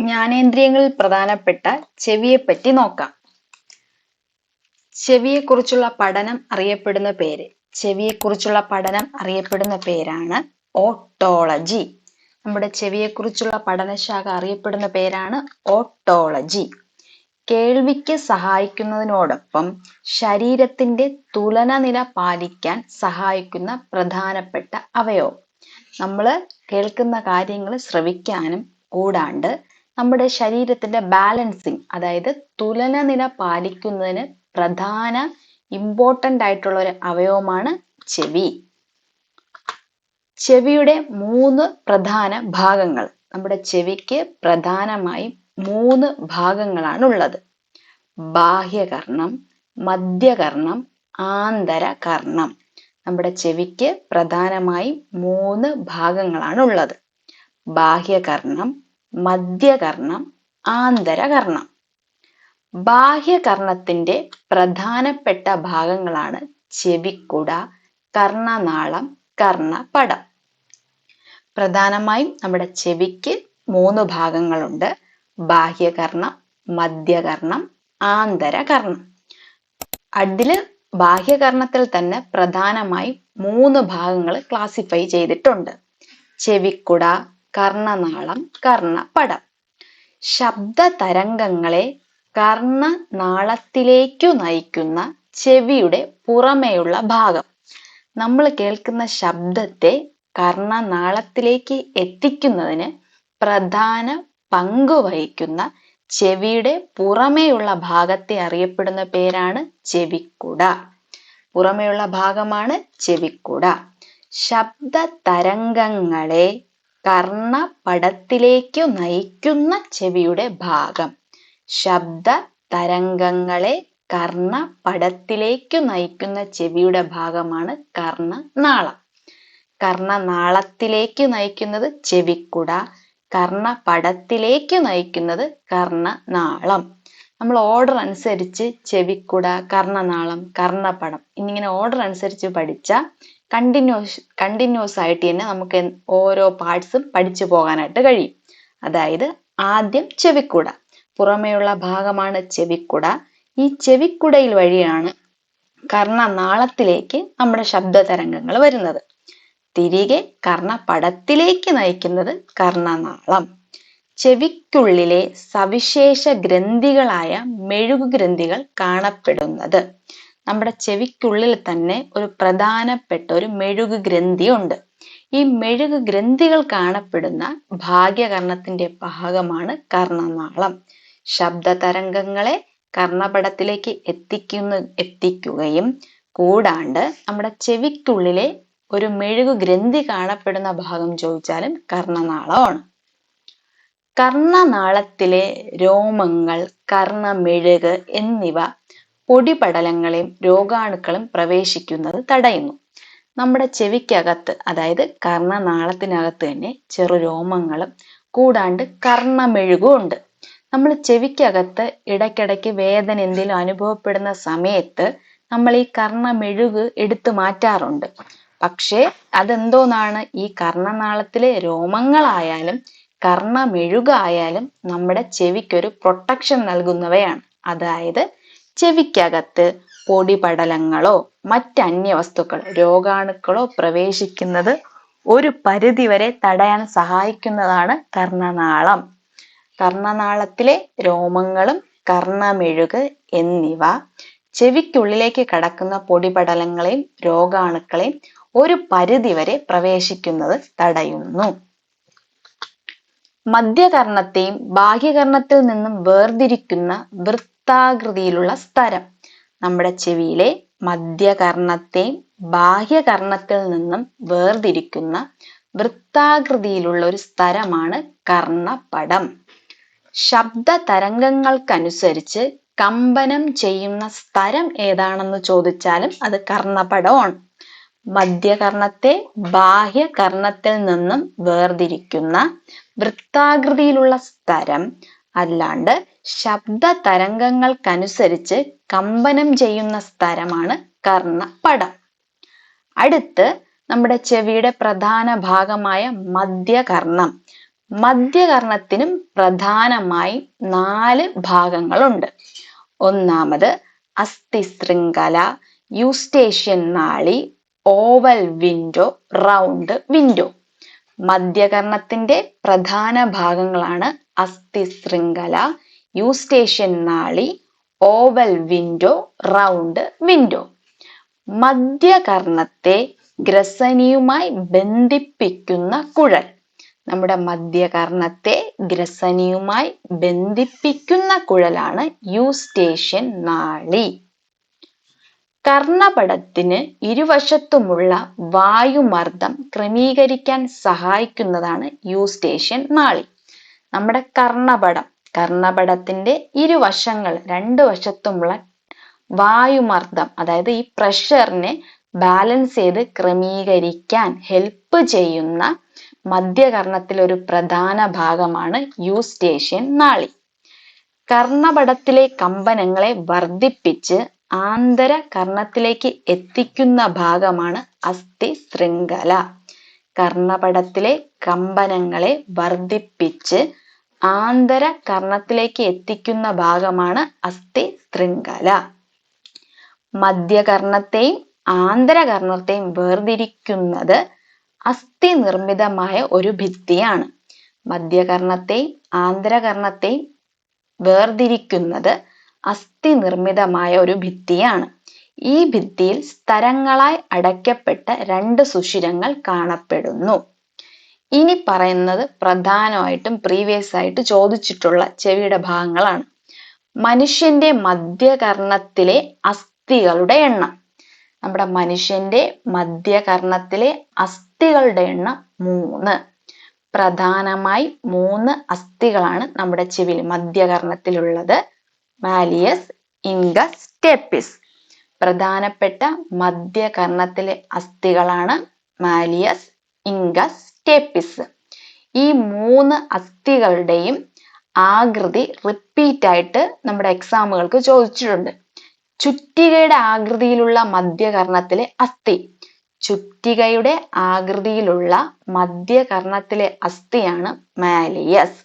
ജ്ഞാനേന്ദ്രിയങ്ങളിൽ പ്രധാനപ്പെട്ട ചെവിയെപ്പറ്റി നോക്കാം. ചെവിയെക്കുറിച്ചുള്ള പഠനം അറിയപ്പെടുന്ന പേര്. ചെവിയെക്കുറിച്ചുള്ള പഠനം അറിയപ്പെടുന്ന പേരാണ് ഓട്ടോളജി. നമ്മുടെ ചെവിയെക്കുറിച്ചുള്ള പഠനശാഖ അറിയപ്പെടുന്ന പേരാണ് ഓട്ടോളജി. കേൾവിക്ക് സഹായിക്കുന്നതിനോടൊപ്പം ശരീരത്തിന്റെ തുലന നില പാലിക്കാൻ സഹായിക്കുന്ന പ്രധാനപ്പെട്ട അവയവം. നമ്മൾ കേൾക്കുന്ന കാര്യങ്ങൾ ശ്രവിക്കാനും കൂടാണ്ട് നമ്മുടെ ശരീരത്തിന്റെ ബാലൻസിങ് അതായത് തുലന നില പാലിക്കുന്നതിന് പ്രധാന ഇമ്പോർട്ടന്റ് ആയിട്ടുള്ള ഒരു അവയവമാണ് ചെവി. ചെവിയുടെ മൂന്ന് പ്രധാന ഭാഗങ്ങൾ നമ്മുടെ ചെവിക്ക് പ്രധാനമായി മൂന്ന് ഭാഗങ്ങളാണ് ഉള്ളത്. ബാഹ്യകർണം മധ്യകർണം ആന്തരകർണം. നമ്മുടെ ചെവിക്ക് പ്രധാനമായും മൂന്ന് ഭാഗങ്ങളാണ് ഉള്ളത്. ബാഹ്യകർണം മധ്യകർണം ആന്തരകർണം. ബാഹ്യകർണത്തിന്റെ പ്രധാനപ്പെട്ട ഭാഗങ്ങളാണ് ചെവിക്കുട കർണനാളം കർണപടം. പ്രധാനമായും നമ്മുടെ ചെവിക്ക് മൂന്ന് ഭാഗങ്ങളുണ്ട്. ബാഹ്യകർണം മധ്യകർണം ആന്തരകർണം. അതിൽ ബാഹ്യകർണത്തിൽ തന്നെ പ്രധാനമായി മൂന്ന് ഭാഗങ്ങൾ ക്ലാസിഫൈ ചെയ്തിട്ടുണ്ട്. ചെവിക്കുട കർണനാളം കർണപടം. ശബ്ദ തരംഗങ്ങളെ കർണനാളത്തിലേക്കു നയിക്കുന്ന ചെവിയുടെ പുറമേയുള്ള ഭാഗം. നമ്മൾ കേൾക്കുന്ന ശബ്ദത്തെ കർണനാളത്തിലേക്ക് എത്തിക്കുന്നതിന് പ്രധാന പങ്ക് വഹിക്കുന്ന ചെവിയുടെ പുറമേയുള്ള ഭാഗത്തെ അറിയപ്പെടുന്ന പേരാണ് ചെവിക്കുട. പുറമേയുള്ള ഭാഗമാണ് ചെവിക്കുട. ശബ്ദ തരംഗങ്ങളെ കർണപടത്തിലേക്കു നയിക്കുന്ന ചെവിയുടെ ഭാഗം. ശബ്ദ തരംഗങ്ങളെ കർണപടത്തിലേക്കു നയിക്കുന്ന ചെവിയുടെ ഭാഗമാണ് കർണനാളം. കർണനാളത്തിലേക്ക് നയിക്കുന്നത് ചെവിക്കുട കർണപടത്തിലേക്ക് നയിക്കുന്നത് കർണനാളം. നമ്മൾ ഓർഡർ അനുസരിച്ച് ചെവിക്കുട കർണനാളം കർണപടം എന്നിങ്ങനെ ഓർഡർ അനുസരിച്ച് പഠിച്ച കണ്ടിന്യൂസ് കണ്ടിന്യൂസ് ആയിട്ട് തന്നെ നമുക്ക് ഓരോ പാർട്സും പഠിച്ചു പോകാനായിട്ട് കഴിയും. അതായത് ആദ്യം ചെവിക്കുട. പുറമേയുള്ള ഭാഗമാണ് ചെവിക്കുട. ഈ ചെവിക്കുടയിൽ വഴിയാണ് കർണനാളത്തിലേക്ക് നമ്മുടെ ശബ്ദ തരംഗങ്ങൾ വരുന്നത്. തിരികെ കർണപടത്തിലേക്ക് നയിക്കുന്നത് കർണനാളം. ചെവിക്കുള്ളിലെ സവിശേഷ ഗ്രന്ഥികളായ മെഴുകു ഗ്രന്ഥികൾ കാണപ്പെടുന്നത്. നമ്മുടെ ചെവിക്കുള്ളിൽ തന്നെ ഒരു പ്രധാനപ്പെട്ട ഒരു മെഴുകു ഗ്രന്ഥി ഉണ്ട്. ഈ മെഴുകു ഗ്രന്ഥികൾ കാണപ്പെടുന്ന ഭാഗ്യകർണത്തിന്റെ ഭാഗമാണ് കർണനാളം. ശബ്ദ തരംഗങ്ങളെ കർണപടത്തിലേക്ക് എത്തിക്കുന്ന എത്തിക്കുകയും കൂടാണ്ട് നമ്മുടെ ചെവിക്കുള്ളിലെ ഒരു മെഴുകു ഗ്രന്ഥി കാണപ്പെടുന്ന ഭാഗം ചോദിച്ചാലും കർണനാളമാണ്. കർണനാളത്തിലെ രോമങ്ങൾ കർണമെഴുക് എന്നിവ പൊടിപടലങ്ങളെയും രോഗാണുക്കളും പ്രവേശിക്കുന്നത് തടയുന്നു. നമ്മുടെ ചെവിക്കകത്ത് അതായത് കർണനാളത്തിനകത്ത് തന്നെ ചെറു രോമങ്ങളും കൂടാണ്ട് കർണമെഴുകും ഉണ്ട്. നമ്മൾ ചെവിക്കകത്ത് ഇടയ്ക്കിടയ്ക്ക് വേദന എന്തെങ്കിലും അനുഭവപ്പെടുന്ന സമയത്ത് നമ്മൾ ഈ കർണമെഴുക് എടുത്തു മാറ്റാറുണ്ട്. പക്ഷേ അതെന്തോന്നാണ്? ഈ കർണനാളത്തിലെ രോമങ്ങളായാലും കർണമെഴുകായാലും നമ്മുടെ ചെവിക്കൊരു പ്രൊട്ടക്ഷൻ നൽകുന്നവയാണ്. അതായത് ചെവിക്കകത്ത് പൊടിപടലങ്ങളോ മറ്റന്യ വസ്തുക്കൾ രോഗാണുക്കളോ പ്രവേശിക്കുന്നത് ഒരു പരിധിവരെ തടയാൻ സഹായിക്കുന്നതാണ് കർണനാളം. കർണനാളത്തിലെ രോമങ്ങളും കർണമെഴുക് എന്നിവ ചെവിക്കുള്ളിലേക്ക് കടക്കുന്ന പൊടിപടലങ്ങളെയും രോഗാണുക്കളെയും ഒരു പരിധിവരെ പ്രവേശിക്കുന്നത് തടയുന്നു. മധ്യകർണത്തെയും ബാഹ്യകർണത്തിൽ നിന്നും വേർതിരിക്കുന്ന വൃത്താകൃതിയിലുള്ള സ്തരം നമ്മുടെ ചെവിയിലെ മധ്യകർണത്തെയും ബാഹ്യകർണത്തിൽ നിന്നും വേർതിരിക്കുന്ന വൃത്താകൃതിയിലുള്ള ഒരു സ്തരമാണ് കർണപടം. ശബ്ദ തരംഗങ്ങൾക്കനുസരിച്ച് കമ്പനം ചെയ്യുന്ന സ്ഥലം ഏതാണെന്ന് ചോദിച്ചാലും അത് കർണപടമാണ്. മധ്യകർണത്തെ ബാഹ്യകർണത്തിൽ നിന്നും വേർതിരിക്കുന്ന വൃത്താകൃതിയിലുള്ള സ്ഥലം അല്ലാണ്ട് ശബ്ദ തരംഗങ്ങൾക്കനുസരിച്ച് കമ്പനം ചെയ്യുന്ന സ്ഥലമാണ് കർണപടം. അടുത്ത് നമ്മുടെ ചെവിയുടെ പ്രധാന ഭാഗമായ മധ്യകർണം. മധ്യകർണത്തിനും പ്രധാനമായി നാല് ഭാഗങ്ങളുണ്ട്. ഒന്നാമത് അസ്ഥിശൃംഖല യൂസ്റ്റേഷ്യൻ നാളി ഓവൽ വിൻഡോ റൗണ്ട് വിൻഡോ. മധ്യകർണത്തിന്റെ പ്രധാന ഭാഗങ്ങളാണ് അസ്ഥിശൃംഖല യൂസ്റ്റേഷ്യൻ നാളി ഓവൽ വിൻഡോ റൗണ്ട് വിൻഡോ. മധ്യകർണത്തെ ഗ്രസനിയുമായി ബന്ധിപ്പിക്കുന്ന കുഴൽ. നമ്മുടെ മധ്യകർണത്തെ ഗ്രസനിയുമായി ബന്ധിപ്പിക്കുന്ന കുഴലാണ് യൂസ്റ്റേഷ്യൻ നാളി. കർണപടത്തിന് ഇരുവശത്തുമുള്ള വായുമർദ്ദം ക്രമീകരിക്കാൻ സഹായിക്കുന്നതാണ് യൂസ്റ്റേഷ്യൻ നാളി. നമ്മുടെ കർണപടം കർണപടത്തിന്റെ ഇരുവശങ്ങൾ രണ്ടു വശത്തുമുള്ള വായുമർദ്ദം അതായത് ഈ പ്രഷറിനെ ബാലൻസ് ചെയ്ത് ക്രമീകരിക്കാൻ ഹെൽപ്പ് ചെയ്യുന്ന മധ്യകർണത്തിലെ ഒരു പ്രധാന ഭാഗമാണ് യൂസ്റ്റേഷ്യൻ നാളി. കർണപടത്തിലെ കമ്പനങ്ങളെ വർദ്ധിപ്പിച്ച് ആന്തര കർണത്തിലേക്ക് എത്തിക്കുന്ന ഭാഗമാണ് അസ്ഥി ശൃംഖല. കർണപടത്തിലെ കമ്പനങ്ങളെ വർദ്ധിപ്പിച്ച് ആന്തര കർണത്തിലേക്ക് എത്തിക്കുന്ന ഭാഗമാണ് അസ്ഥി ശൃംഖല. മധ്യകർണത്തെയും ആന്തരകർണത്തെയും വേർതിരിക്കുന്നത് അസ്ഥി നിർമ്മിതമായ ഒരു ഭിത്തിയാണ്. മധ്യകർണത്തെയും ആന്തരകർണത്തെയും വേർതിരിക്കുന്നത് അസ്ഥി നിർമ്മിതമായ ഒരു ഭിത്തിയാണ്. ഈ ഭിത്തിയിൽ സ്തരങ്ങളായി അടയ്ക്കപ്പെട്ട രണ്ട് സുഷിരങ്ങൾ കാണപ്പെടുന്നു. ഇനി പറയുന്നത് പ്രധാനമായിട്ടും പ്രീവിയസ് ആയിട്ട് ചോദിച്ചിട്ടുള്ള ചെവിയുടെ ഭാഗങ്ങളാണ്. മനുഷ്യന്റെ മധ്യകർണത്തിലെ അസ്ഥികളുടെ എണ്ണം. നമ്മുടെ മനുഷ്യന്റെ മധ്യകർണത്തിലെ അസ്ഥികളുടെ എണ്ണം മൂന്ന്. പ്രധാനമായി മൂന്ന് അസ്ഥികളാണ് നമ്മുടെ ചെവിയിൽ മധ്യകർണത്തിലുള്ളത്. മാലിയസ് ഇൻഗസ് സ്റ്റെപ്പിസ്. പ്രധാനപ്പെട്ട മധ്യകർണത്തിലെ അസ്ഥികളാണ് മാലിയസ് ഇൻഗസ് സ്റ്റെപ്പിസ് ഈ മൂന്ന് അസ്ഥികളുടെയും ആകൃതി റിപ്പീറ്റ് ആയിട്ട് നമ്മുടെ എക്സാമുകൾക്ക് ചോദിച്ചിട്ടുണ്ട്. ചുറ്റികയുടെ ആകൃതിയിലുള്ള മധ്യകർണത്തിലെ അസ്ഥി. ചുറ്റികയുടെ ആകൃതിയിലുള്ള മധ്യകർണത്തിലെ അസ്ഥിയാണ് മാലിയസ്.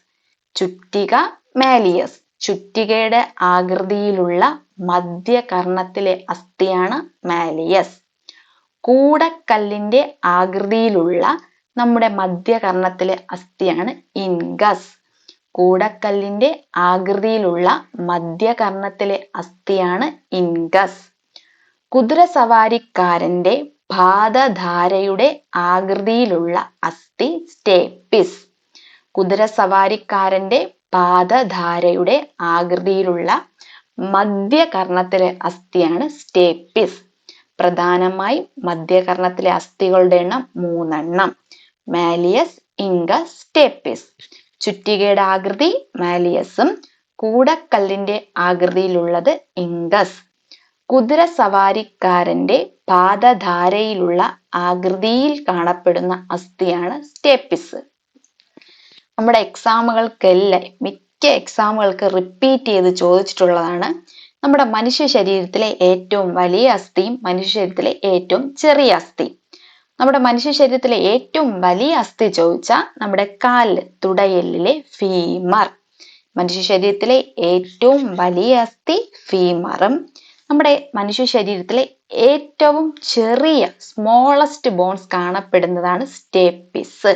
ചുറ്റിക മാലിയസ്. ചുറ്റികയുടെ ആകൃതിയിലുള്ള മധ്യകർണത്തിലെ അസ്ഥിയാണ് മാലിയസ്. കൂടക്കല്ലിന്റെ ആകൃതിയിലുള്ള നമ്മുടെ മധ്യകർണത്തിലെ അസ്ഥിയാണ് ഇൻഗസ്. കൂടക്കല്ലിന്റെ ആകൃതിയിലുള്ള മധ്യകർണത്തിലെ അസ്ഥിയാണ് ഇൻഗസ്. കുതിരസവാരിക്കാരന്റെ പാദധാരയുടെ ആകൃതിയിലുള്ള അസ്ഥി സ്റ്റേപ്പിസ്. കുതിരസവാരിക്കാരന്റെ പാദധാരയുടെ ആകൃതിയിലുള്ള മധ്യകർണത്തിലെ അസ്ഥിയാണ് സ്റ്റേപ്പിസ്. പ്രധാനമായും മധ്യകർണത്തിലെ അസ്ഥികളുടെ എണ്ണം മൂന്നെണ്ണം. മാലിയസ് ഇങ്ക സ്റ്റേപ്പിസ്. ചുറ്റികയുടെ ആകൃതി മാലിയസും കൂടക്കല്ലിന്റെ ആകൃതിയിലുള്ളത് ഇങ്കസ്. കുതിര സവാരിക്കാരന്റെ പാദധാരയിലുള്ള ആകൃതിയിൽ കാണപ്പെടുന്ന അസ്ഥിയാണ് സ്റ്റേപ്പിസ്. നമ്മുടെ എക്സാമുകൾക്കെല്ലാം മിക്ക എക്സാമുകൾക്ക് റിപ്പീറ്റ് ചെയ്ത് ചോദിച്ചിട്ടുള്ളതാണ് നമ്മുടെ മനുഷ്യ ശരീരത്തിലെ ഏറ്റവും വലിയ അസ്ഥിയും മനുഷ്യ ശരീരത്തിലെ ഏറ്റവും ചെറിയ അസ്ഥി നമ്മുടെ മനുഷ്യ ശരീരത്തിലെ ഏറ്റവും വലിയ അസ്ഥി ചോദിച്ചാൽ നമ്മുടെ കാൽ തുടയലിലെ ഫീമർ മനുഷ്യ ശരീരത്തിലെ ഏറ്റവും വലിയ അസ്ഥി ഫീമറും നമ്മുടെ മനുഷ്യ ശരീരത്തിലെ ഏറ്റവും ചെറിയ സ്മോളസ്റ്റ് ബോൺസ് കാണപ്പെടുന്നതാണ് സ്റ്റേപ്പിസ്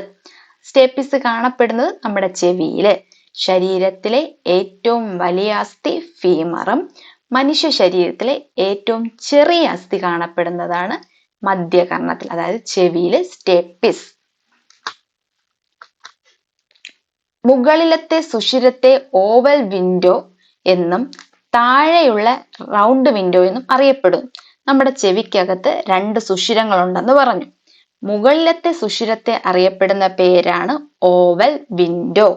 സ്റ്റേപ്പിസ് കാണപ്പെടുന്നത് നമ്മുടെ ചെവിയിൽ. ശരീരത്തിലെ ഏറ്റവും വലിയ അസ്ഥി ഫീമറും മനുഷ്യ ശരീരത്തിലെ ഏറ്റവും ചെറിയ അസ്ഥി കാണപ്പെടുന്നതാണ് മധ്യകർണത്തിൽ അതായത് ചെവിയിലെ സ്റ്റേപ്പിസ്. മുകളിലത്തെ സുഷിരത്തെ ഓവൽ വിൻഡോ എന്നും താഴെയുള്ള റൗണ്ട് വിൻഡോ എന്നും അറിയപ്പെടുന്നു നമ്മുടെ ചെവിക്കകത്ത് രണ്ട് സുഷിരങ്ങളുണ്ടെന്ന് പറഞ്ഞു. മുകളിലത്തെ സുഷിരത്തെ അറിയപ്പെടുന്ന പേരാണ് ഓവൽ വിൻഡോ.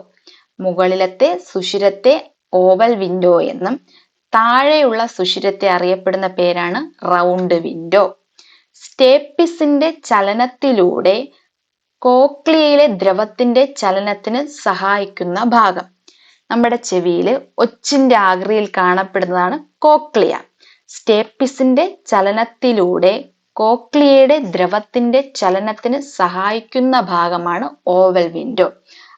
മുകളിലത്തെ സുഷിരത്തെ ഓവൽ വിൻഡോ എന്നും താഴെയുള്ള സുഷിരത്തെ അറിയപ്പെടുന്ന പേരാണ് റൗണ്ട് വിൻഡോ. സ്റ്റേപ്പിസിന്റെ ചലനത്തിലൂടെ കോക്ലിയയിലെ ദ്രവത്തിന്റെ ചലനത്തിന് സഹായിക്കുന്ന ഭാഗം. നമ്മുടെ ചെവിയിൽ ഒച്ചിന്റെ ആകൃതിയിൽ കാണപ്പെടുന്നതാണ് കോക്ലിയ. സ്റ്റേപ്പിസിന്റെ ചലനത്തിലൂടെ കോക്ലിയയുടെ ദ്രവത്തിന്റെ ചലനത്തിന് സഹായിക്കുന്ന ഭാഗമാണ് ഓവൽ വിൻഡോ.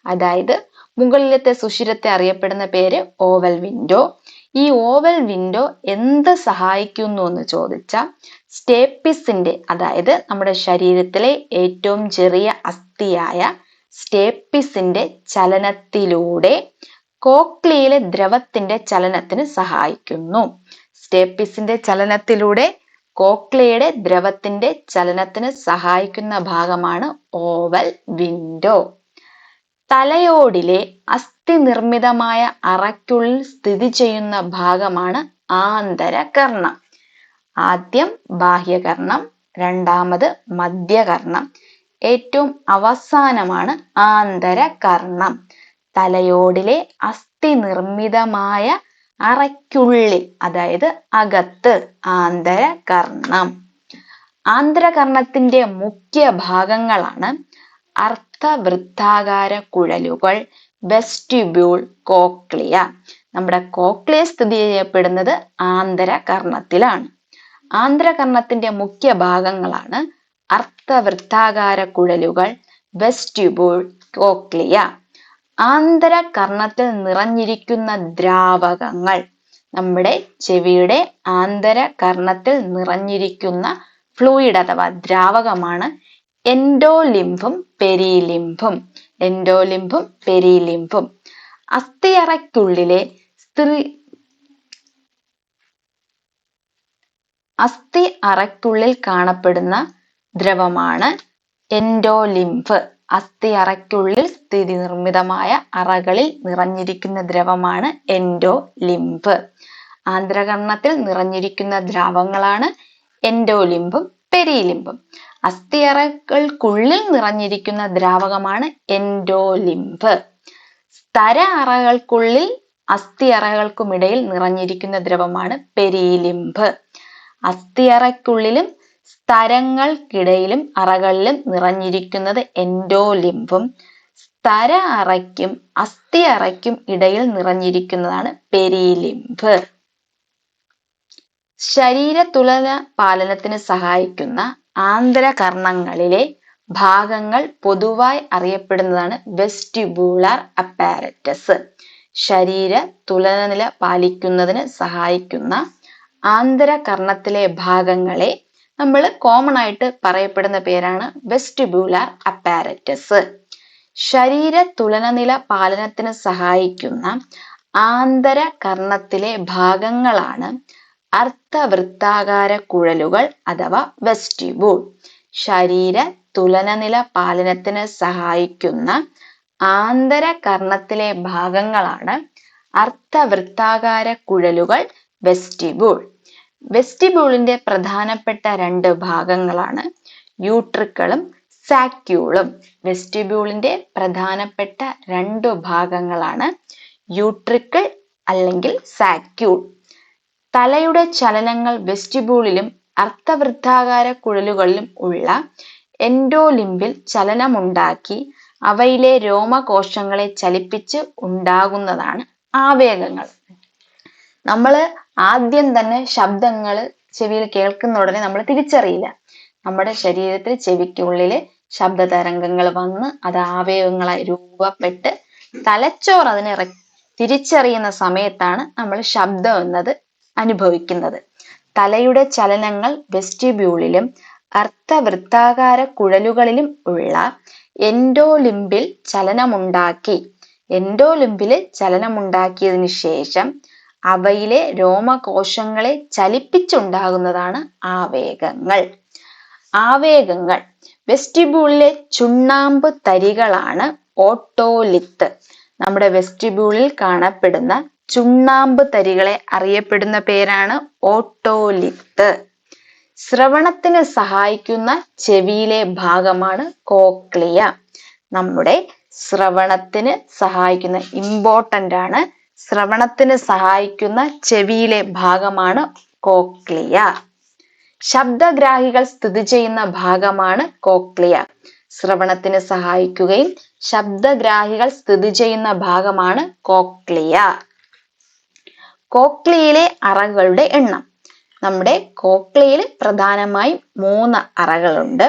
അതായത് മുകളിലത്തെ സുഷിരത്തെ അറിയപ്പെടുന്ന പേര് ഓവൽ വിൻഡോ. ഈ ഓവൽ വിൻഡോ എന്ത് സഹായിക്കുന്നു എന്ന് ചോദിച്ചാൽ സ്റ്റേപ്പിസിന്റെ അതായത് നമ്മുടെ ശരീരത്തിലെ ഏറ്റവും ചെറിയ അസ്ഥിയായ സ്റ്റേപ്പിസിന്റെ ചലനത്തിലൂടെ കോക്ലിയിലെ ദ്രവത്തിന്റെ ചലനത്തിന് സഹായിക്കുന്നു. സ്റ്റേപ്പിസിന്റെ ചലനത്തിലൂടെ കോക്ലിയുടെ ദ്രവത്തിന്റെ ചലനത്തിന് സഹായിക്കുന്ന ഭാഗമാണ് ഓവൽ വിൻഡോ തലയോടിലെ അസ്ഥി നിർമ്മിതമായ അറയ്ക്കുള്ളിൽ സ്ഥിതി ചെയ്യുന്ന ഭാഗമാണ് ആന്തരകർണം. ആദ്യം ബാഹ്യകർണം രണ്ടാമത് മധ്യകർണം. ഏറ്റവും അവസാനമാണ് ആന്തരകർണം. തലയോടിലെ അസ്ഥി നിർമ്മിതമായ അറയ്ക്കുള്ളിൽ അതായത് അകത്ത് ആന്തരകർണം. ആന്തരകർണത്തിന്റെ മുഖ്യ ഭാഗങ്ങളാണ് അർത്ഥവൃത്താകാര കുഴലുകൾ വെസ്റ്റിബ്യൂൾ കോക്ലിയ നമ്മുടെ കോക്ലിയ സ്ഥിതി ചെയ്യപ്പെടുന്നത് ആന്തരകർണത്തിലാണ്. ആന്തരകർണത്തിന്റെ മുഖ്യ ഭാഗങ്ങളാണ് അർത്ഥവൃത്താകാര കുഴലുകൾ വെസ്റ്റിബ്യൂൾ കോക്ലിയ ആന്തരകർണത്തിൽ നിറഞ്ഞിരിക്കുന്ന ദ്രാവകങ്ങൾ നമ്മുടെ ചെവിയുടെ ആന്തരകർണത്തിൽ നിറഞ്ഞിരിക്കുന്ന ഫ്ലൂയിഡ് അഥവാ ദ്രാവകമാണ് എൻഡോലിംഫും പെരിലിംബും എൻഡോലിംബും പെരിലിംബും അസ്ഥിയറയ്ക്കുള്ളിലെ സ്ത്രീ അസ്ഥി അറയ്ക്കുള്ളിൽ കാണപ്പെടുന്ന ദ്രവമാണ് എൻഡോലിംഫ് അസ്ഥി അറയ്ക്കുള്ളിൽ സ്ഥിതി നിർമ്മിതമായ അറകളിൽ നിറഞ്ഞിരിക്കുന്ന ദ്രവമാണ് എൻഡോലിംഫ് ആന്ധ്രകർണത്തിൽ നിറഞ്ഞിരിക്കുന്ന ദ്രാവങ്ങളാണ് എൻഡോലിംബും പെരിലിംബും അസ്ഥിയറകൾക്കുള്ളിൽ നിറഞ്ഞിരിക്കുന്ന ദ്രാവകമാണ് എൻഡോലിംബ് സ്തര അറകൾക്കുള്ളിൽ അസ്ഥിയറകൾക്കുമിടയിൽ നിറഞ്ഞിരിക്കുന്ന ദ്രവമാണ് പെരിലിംബ് അസ്ഥിയറയ്ക്കുള്ളിലും സ്തരങ്ങൾക്കിടയിലും അറകളിലും നിറഞ്ഞിരിക്കുന്നത് എൻഡോലിംബും സ്തര അറയ്ക്കും അസ്ഥി അറയ്ക്കും ഇടയിൽ നിറഞ്ഞിരിക്കുന്നതാണ് പെരിലിംബ് ശരീര തുലന പാലനത്തിന് സഹായിക്കുന്ന ആന്തരകർണങ്ങളിലെ ഭാഗങ്ങൾ പൊതുവായി അറിയപ്പെടുന്നതാണ് വെസ്റ്റിബൂളാർ അപ്പാരറ്റസ് ശരീര തുലനനില പാലിക്കുന്നതിന് സഹായിക്കുന്ന ആന്തരകർണത്തിലെ ഭാഗങ്ങളെ നമ്മൾ കോമൺ ആയിട്ട് പറയപ്പെടുന്ന പേരാണ് വെസ്റ്റിബുലാർ അപ്പാരറ്റസ് ശരീര തുലനനില പാലനത്തിന് സഹായിക്കുന്ന ആന്തരകർണത്തിലെ ഭാഗങ്ങളാണ് അർത്ഥവൃത്താകാര കുഴലുകൾ അഥവാ വെസ്റ്റിബൂൾ ശരീര തുലനനില പാലനത്തിന് സഹായിക്കുന്ന ആന്തരകർണത്തിലെ ഭാഗങ്ങളാണ് അർത്ഥവൃത്താകാര കുഴലുകൾ വെസ്റ്റിബൂൾ വെസ്റ്റിബൂളിന്റെ പ്രധാനപ്പെട്ട രണ്ട് ഭാഗങ്ങളാണ് യൂട്രിക്കളും സാക്യൂളും. വെസ്റ്റിബ്യൂളിന്റെ പ്രധാനപ്പെട്ട രണ്ടു ഭാഗങ്ങളാണ് യൂട്രിക്കിൾ അല്ലെങ്കിൽ സാക്യൂൾ. തലയുടെ ചലനങ്ങൾ വെസ്റ്റിബ്യൂളിലും അർത്ഥവൃത്താകാര കുഴലുകളിലും ഉള്ള എൻഡോലിംബിൽ ചലനമുണ്ടാക്കി അവയിലെ രോമകോശങ്ങളെ ചലിപ്പിച്ച് ഉണ്ടാകുന്നതാണ് ആവേഗങ്ങൾ. നമ്മൾ ആദ്യം തന്നെ ശബ്ദങ്ങൾ ചെവിയിൽ കേൾക്കുന്ന ഉടനെ നമ്മൾ തിരിച്ചറിയില്ല. നമ്മുടെ ശരീരത്തിൽ ചെവിക്കുള്ളിൽ ശബ്ദ തരംഗങ്ങൾ വന്ന് അത് ആവേഗങ്ങളായി രൂപപ്പെട്ട് തലച്ചോർ അതിനെ തിരിച്ചറിയുന്ന സമയത്താണ് നമ്മൾ ശബ്ദം എന്നത് അനുഭവിക്കുന്നത്. തലയുടെ ചലനങ്ങൾ വെസ്റ്റിബ്യൂളിലും അർത്ഥവൃത്താകാര കുഴലുകളിലും ഉള്ള എൻഡോലിംബിൽ ചലനമുണ്ടാക്കി. എൻഡോലിംബിൽ ചലനമുണ്ടാക്കിയതിനു ശേഷം അവയിലെ രോമകോശങ്ങളെ ചലിപ്പിച്ചുണ്ടാകുന്നതാണ് ആവേഗങ്ങൾ. ആവേഗങ്ങൾ. വെസ്റ്റിബ്യൂളിലെ ചുണ്ണാമ്പ് തരികളാണ് ഓട്ടോലിത്ത്. നമ്മുടെ വെസ്റ്റിബ്യൂളിൽ കാണപ്പെടുന്ന ചുണ്ണാമ്പ് തരികളെ അറിയപ്പെടുന്ന പേരാണ് ഓട്ടോലിത്ത്. ശ്രവണത്തിന് സഹായിക്കുന്ന ചെവിയിലെ ഭാഗമാണ് കോക്ലിയ. നമ്മുടെ ശ്രവണത്തിന് സഹായിക്കുന്ന ഇമ്പോർട്ടന്റ് ആണ്. ശ്രവണത്തിന് സഹായിക്കുന്ന ചെവിയിലെ ഭാഗമാണ് കോക്ലിയ. ശബ്ദഗ്രാഹികൾ സ്ഥിതി ചെയ്യുന്ന ഭാഗമാണ് കോക്ലിയ. ശ്രവണത്തിന് സഹായിക്കുകയും ശബ്ദഗ്രാഹികൾ സ്ഥിതി ചെയ്യുന്ന ഭാഗമാണ് കോക്ലിയ. കോക്ലിയയിലെ അറകളുടെ എണ്ണം. നമ്മുടെ കോക്ലിയയിൽ പ്രധാനമായും മൂന്ന് അറകളുണ്ട്.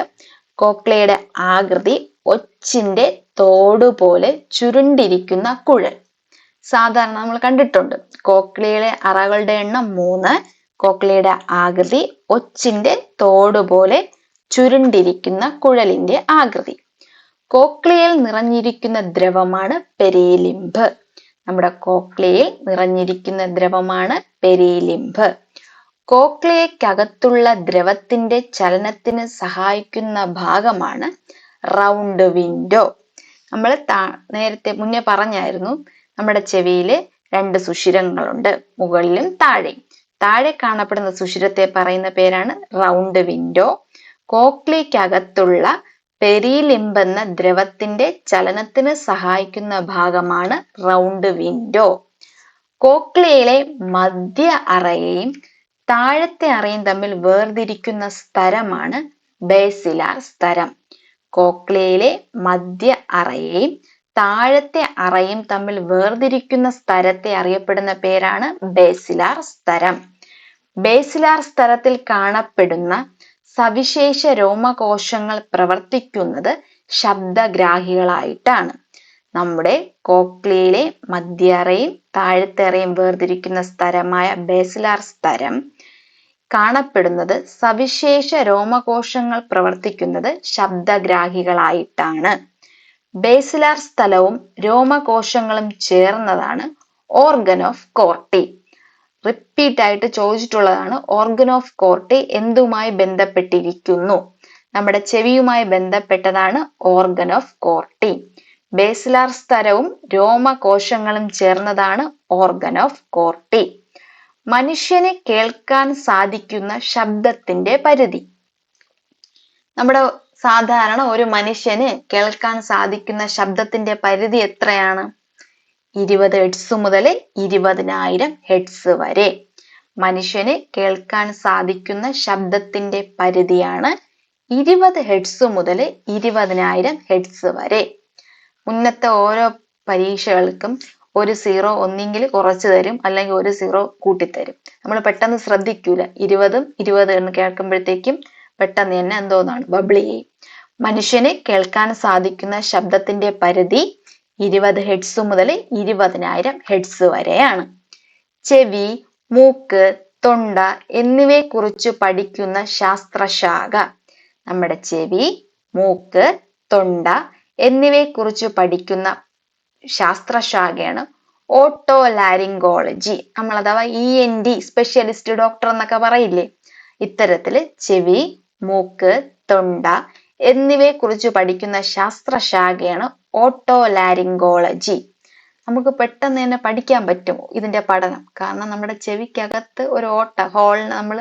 കോക്ലിയയുടെ ആകൃതി ഒച്ചിന്റെ തോടുപോലെ ചുരുണ്ടിരിക്കുന്ന കുഴൽ. സാധാരണ നമ്മൾ കണ്ടിട്ടുണ്ട്. കോക്ലിയയിലെ അറകളുടെ എണ്ണം മൂന്ന് കോക്ലിയയുടെ ആകൃതി ഒച്ചിന്റെ തോട് പോലെ ചുരുണ്ടിരിക്കുന്ന കുഴലിന്റെ ആകൃതി. കോക്ലിയയിൽ നിറഞ്ഞിരിക്കുന്ന ദ്രവമാണ് പെരിലിംബ് നമ്മുടെ കോക്ലിയയിൽ നിറഞ്ഞിരിക്കുന്ന ദ്രവമാണ് പെരിലിംബ് കോക്ലിയക്കകത്തുള്ള ദ്രവത്തിന്റെ ചലനത്തിന് സഹായിക്കുന്ന ഭാഗമാണ് റൗണ്ട് വിൻഡോ. നമ്മൾ നേരത്തെ മുന്നേ പറഞ്ഞായിരുന്നു നമ്മുടെ ചെവിയിൽ രണ്ട് സുഷിരങ്ങളുണ്ട് മുകളിലും താഴെയും. താഴെ കാണപ്പെടുന്ന സുഷിരത്തെ പറയുന്ന പേരാണ് റൗണ്ട് വിൻഡോ. കോക്ലിക്കകത്തുള്ള പെരിലിംബ് എന്ന ദ്രവത്തിന്റെ ചലനത്തിന് സഹായിക്കുന്ന ഭാഗമാണ് റൗണ്ട് വിൻഡോ കോക്ലിയയിലെ മധ്യ അറയെയും താഴത്തെ അറയും തമ്മിൽ വേർതിരിക്കുന്ന സ്ഥലമാണ് ബേസിലാർ സ്ഥലം. കോക്ലിയയിലെ മധ്യ അറയെയും താഴത്തെ അറയും തമ്മിൽ വേർതിരിക്കുന്ന സ്ഥലത്തെ അറിയപ്പെടുന്ന പേരാണ് ബേസിലാർ സ്ഥലം. ബേസിലാർ സ്ഥലത്തിൽ കാണപ്പെടുന്ന സവിശേഷ രോമകോശങ്ങൾ പ്രവർത്തിക്കുന്നത് ശബ്ദഗ്രാഹികളായിട്ടാണ്. നമ്മുടെ കോക്ലിയയിലെ മധ്യറയും താഴത്തറയും വേർതിരിക്കുന്ന സ്ഥലമായ ബേസിലാർ സ്ഥലം കാണപ്പെടുന്നത് സവിശേഷ രോമകോശങ്ങൾ പ്രവർത്തിക്കുന്നത് ശബ്ദഗ്രാഹികളായിട്ടാണ്. ബേസിലാർ സ്ഥലവും രോമകോശങ്ങളും ചേർന്നതാണ് ഓർഗൻ ഓഫ് കോർട്ടി. റിപ്പീറ്റ് ആയിട്ട് ചോദിച്ചിട്ടുള്ളതാണ് ഓർഗൻ ഓഫ് കോർട്ടി എന്തുമായി ബന്ധപ്പെട്ടിരിക്കുന്നു? നമ്മുടെ ചെവിയുമായി ബന്ധപ്പെട്ടതാണ് ഓർഗൻ ഓഫ് കോർട്ടി. ബേസിലാർ സ്ഥലവും രോമകോശങ്ങളും ചേർന്നതാണ് ഓർഗൻ ഓഫ് കോർട്ടി. മനുഷ്യന് കേൾക്കാൻ സാധിക്കുന്ന ശബ്ദത്തിന്റെ പരിധി. നമ്മുടെ സാധാരണ ഒരു മനുഷ്യന് കേൾക്കാൻ സാധിക്കുന്ന ശബ്ദത്തിന്റെ പരിധി എത്രയാണ്? ഇരുപത് ഹെഡ്സ് മുതൽ ഇരുപതിനായിരം ഹെഡ്സ് വരെ. മനുഷ്യന് കേൾക്കാൻ സാധിക്കുന്ന ശബ്ദത്തിന്റെ പരിധിയാണ് ഇരുപത് ഹെഡ്സ് മുതൽ ഇരുപതിനായിരം ഹെഡ്സ് വരെ. മുന്നത്തെ ഓരോ പരീക്ഷകൾക്കും ഒരു സീറോ ഒന്നെങ്കിൽ കുറച്ച് തരും അല്ലെങ്കിൽ ഒരു സീറോ കൂട്ടിത്തരും. നമ്മൾ പെട്ടെന്ന് ശ്രദ്ധിക്കൂല. ഇരുപതും ഇരുപത് എന്ന് കേൾക്കുമ്പോഴത്തേക്കും പെട്ടെന്ന് തന്നെ എന്തോന്നാണ് ബബിൾ മനുഷ്യന് കേൾക്കാൻ സാധിക്കുന്ന ശബ്ദത്തിന്റെ പരിധി ഇരുപത് ഹെഡ്സ് മുതൽ ഇരുപതിനായിരം ഹെഡ്സ് വരെയാണ്. ചെവി മൂക്ക് തൊണ്ട എന്നിവയെ കുറിച്ച് പഠിക്കുന്ന ശാസ്ത്രശാഖ. നമ്മുടെ ചെവി മൂക്ക് തൊണ്ട എന്നിവയെ കുറിച്ച് പഠിക്കുന്ന ശാസ്ത്രശാഖയാണ് ഓട്ടോ ലാരിങ്കോളജി നമ്മൾ അഥവാ E N T specialist doctor എന്നൊക്കെ പറയില്ലേ? ഇത്തരത്തിൽ ചെവി മൂക്ക് തൊണ്ട എന്നിവയെ കുറിച്ച് പഠിക്കുന്ന ശാസ്ത്രശാഖയാണ് ഓട്ടോ ലാരിങ്കോളജി നമുക്ക് പെട്ടെന്ന് തന്നെ പഠിക്കാൻ പറ്റുമോ ഇതിന്റെ പഠനം. കാരണം നമ്മുടെ ചെവിക്കകത്ത് ഒരു ഓട്ട ഹോൾ നമ്മൾ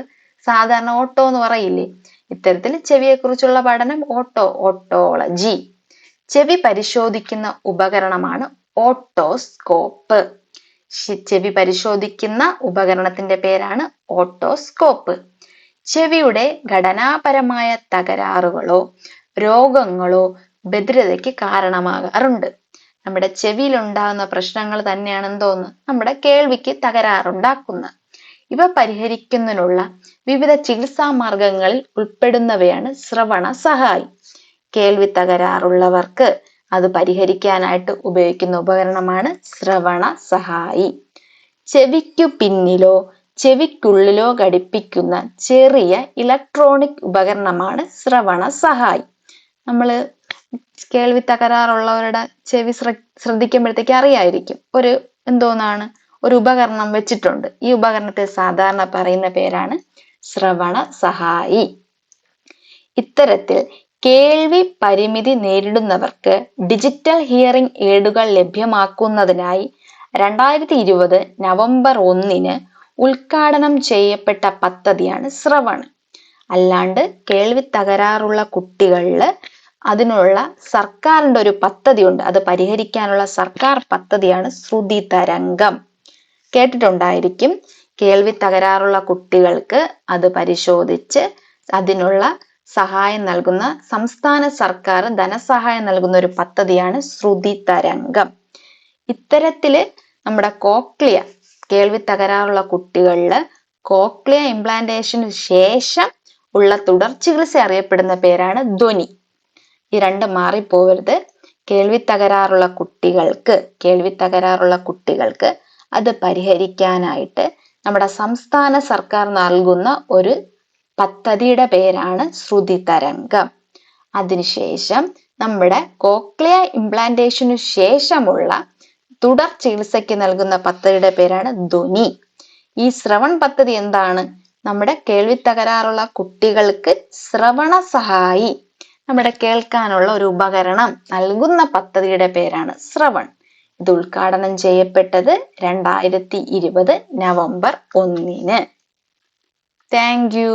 സാധാരണ ഓട്ടോ എന്ന് പറയില്ലേ? ഇത്തരത്തിൽ ചെവിയെക്കുറിച്ചുള്ള പഠനം ഓട്ടോ ഓട്ടോളജി. ചെവി പരിശോധിക്കുന്ന ഉപകരണമാണ് ഓട്ടോസ്കോപ്പ്. ചെവി പരിശോധിക്കുന്ന ഉപകരണത്തിന്റെ പേരാണ് ഓട്ടോസ്കോപ്പ്. ചെവിയുടെ ഘടനാപരമായ തകരാറുകളോ രോഗങ്ങളോ ബധിരതയ്ക്ക് കാരണമാകാറുണ്ട്. നമ്മുടെ ചെവിയിൽ ഉണ്ടാകുന്ന പ്രശ്നങ്ങൾ തന്നെയാണെന്ന് തോന്നുന്നു. നമ്മുടെ കേൾവിക്ക് തകരാറുണ്ടാക്കുന്നത് ഇവ പരിഹരിക്കുന്നതിനുള്ള വിവിധ ചികിത്സാ മാർഗങ്ങളിൽ ഉൾപ്പെടുന്നവയാണ് ശ്രവണ സഹായി. കേൾവി തകരാറുള്ളവർക്ക് അത് പരിഹരിക്കാനായിട്ട് ഉപയോഗിക്കുന്ന ഉപകരണമാണ് ശ്രവണ സഹായി. ചെവിക്കു പിന്നിലോ ചെവിക്കുള്ളിലോ ഘടിപ്പിക്കുന്ന ചെറിയ ഇലക്ട്രോണിക് ഉപകരണമാണ് ശ്രവണ സഹായി. നമ്മൾ കേൾവി തകരാറുള്ളവരുടെ ചെവി ശ്രദ്ധിക്കുമ്പോഴത്തേക്ക് അറിയായിരിക്കും. ഒരു എന്തോന്നാണ് ഒരു ഉപകരണം വെച്ചിട്ടുണ്ട്. ഈ ഉപകരണത്തെ സാധാരണ പറയുന്ന പേരാണ് ശ്രവണ സഹായി. ഇത്തരത്തിൽ കേൾവി പരിമിതി നേരിടുന്നവർക്ക് ഡിജിറ്റൽ ഹിയറിംഗ് എയ്ഡുകൾ ലഭ്യമാക്കുന്നതിനായി രണ്ടായിരത്തി ഇരുപത് നവംബർ ഒന്നിന് ഉദ്ഘാടനം ചെയ്യപ്പെട്ട പദ്ധതിയാണ് ശ്രവൺ. അല്ലാണ്ട് കേൾവി തകരാറുള്ള കുട്ടികളിൽ അതിനുള്ള സർക്കാരിന്റെ ഒരു പദ്ധതി ഉണ്ട് അത് പരിഹരിക്കാനുള്ള സർക്കാർ പദ്ധതിയാണ് ശ്രുതി തരംഗം. കേട്ടിട്ടുണ്ടായിരിക്കും. കേൾവി തകരാറുള്ള കുട്ടികൾക്ക് അത് പരിശോധിച്ച് അതിനുള്ള സഹായം നൽകുന്ന സംസ്ഥാന സർക്കാർ ധനസഹായം നൽകുന്ന ഒരു പദ്ധതിയാണ് ശ്രുതി തരംഗം. ഇത്തരത്തിൽ നമ്മുടെ കോക്ലിയ കേൾവി തകരാറുള്ള കുട്ടികളിൽ കോക്ലിയ ഇംപ്ലാന്റേഷന് ശേഷം ഉള്ള തുടർ ചികിത്സ അറിയപ്പെടുന്ന പേരാണ് ധ്വനി. ഈ രണ്ട് മാറിപ്പോവരുത്. കേൾവി തകരാറുള്ള കുട്ടികൾക്ക് കേൾവി തകരാറുള്ള കുട്ടികൾക്ക് അത് പരിഹരിക്കാനായിട്ട് നമ്മുടെ സംസ്ഥാന സർക്കാർ നൽകുന്ന ഒരു പദ്ധതിയുടെ പേരാണ് ശ്രുതി തരംഗം അതിനുശേഷം നമ്മുടെ കോക്ലിയ ഇംപ്ലാന്റേഷനു ശേഷമുള്ള തുടർ ചികിത്സയ്ക്ക് നൽകുന്ന പദ്ധതിയുടെ പേരാണ് ധ്വനി. ഈ ശ്രവൺ പദ്ധതി എന്താണ്? നമ്മുടെ കേൾവി തകരാറുള്ള കുട്ടികൾക്ക് ശ്രവണ സഹായി നമ്മുടെ കേൾക്കാനുള്ള ഒരു ഉപകരണം നൽകുന്ന പദ്ധതിയുടെ പേരാണ് ശ്രവൺ. ഇത് ഉദ്ഘാടനം ചെയ്യപ്പെട്ടത് രണ്ടായിരത്തി ഇരുപത് നവംബർ ഒന്നിന്. Thank you